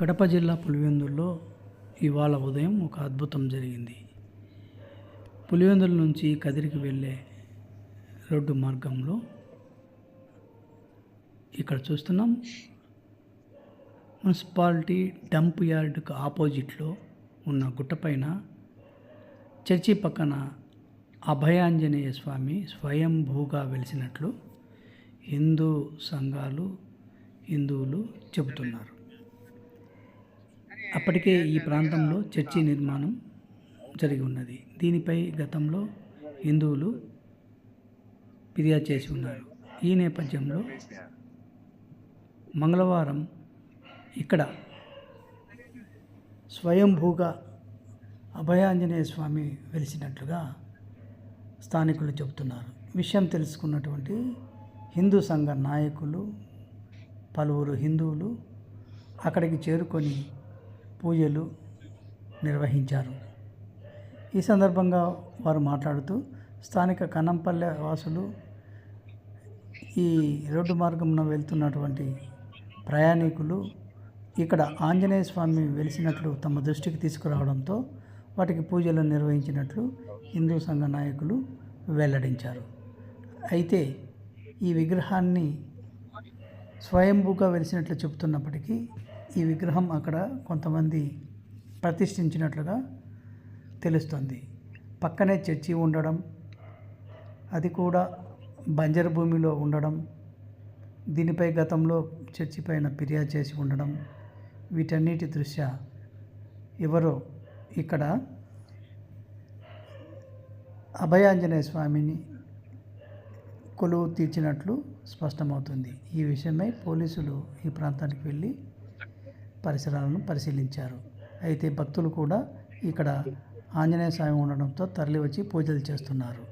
కడప జిల్లా పులివెందుల్లో ఇవాళ ఉదయం ఒక అద్భుతం జరిగింది. పులివెందుల నుంచి కదిరికి వెళ్ళే రోడ్డు మార్గంలో ఇక్కడ చూస్తున్నాం. మున్సిపాలిటీ డంప్ యార్డ్కు ఆపోజిట్లో ఉన్న గుట్టపైన చర్చి పక్కన అభయాంజనేయ స్వామి స్వయంభూగా వెలిసినట్లు హిందూ సంఘాలు హిందువులు చెబుతున్నారు. అప్పటికే ఈ ప్రాంతంలో చర్చి నిర్మాణం జరిగి ఉన్నది. దీనిపై గతంలో హిందువులు ఫిర్యాదు చేసి ఉన్నారు. ఈ నేపథ్యంలో మంగళవారం ఇక్కడ స్వయంభూగా అభయాంజనేయ స్వామి వెలిసినట్లుగా స్థానికులు చెబుతున్నారు. విషయం తెలుసుకున్నటువంటి హిందూ సంఘ నాయకులు పలువురు హిందువులు అక్కడికి చేరుకొని పూజలు నిర్వహించారు. ఈ సందర్భంగా వారు మాట్లాడుతూ స్థానిక కనంపల్లె వాసులు ఈ రోడ్డు మార్గంలో వెళ్తున్నటువంటి ప్రయాణికులు ఇక్కడ ఆంజనేయ స్వామి వెలిసినట్లు తమ దృష్టికి తీసుకురావడంతో వాటికి పూజలు నిర్వహించినట్లు హిందూ సంఘ నాయకులు వెల్లడించారు. అయితే ఈ విగ్రహాన్ని స్వయంభూగా వెలిసినట్లు చెబుతున్నప్పటికీ ఈ విగ్రహం అక్కడ కొంతమంది ప్రతిష్ఠించినట్లుగా తెలుస్తుంది. పక్కనే చర్చి ఉండడం అది కూడా బంజరు భూమిలో ఉండడం దీనిపై గతంలో చర్చి పైన ఫిర్యాదు చేసి ఉండడం వీటన్నిటి దృష్ట్యా ఎవరో ఇక్కడ అభయాంజనేయ స్వామిని కొలువు తీర్చినట్లు స్పష్టమవుతుంది. ఈ విషయమై పోలీసులు ఈ ప్రాంతానికి వెళ్ళి పరిసరాలను పరిశీలించారు. అయితే భక్తులు కూడా ఇక్కడ ఆంజనేయ స్వామి ఉండడంతో తరలివచ్చి పూజలు చేస్తున్నారు.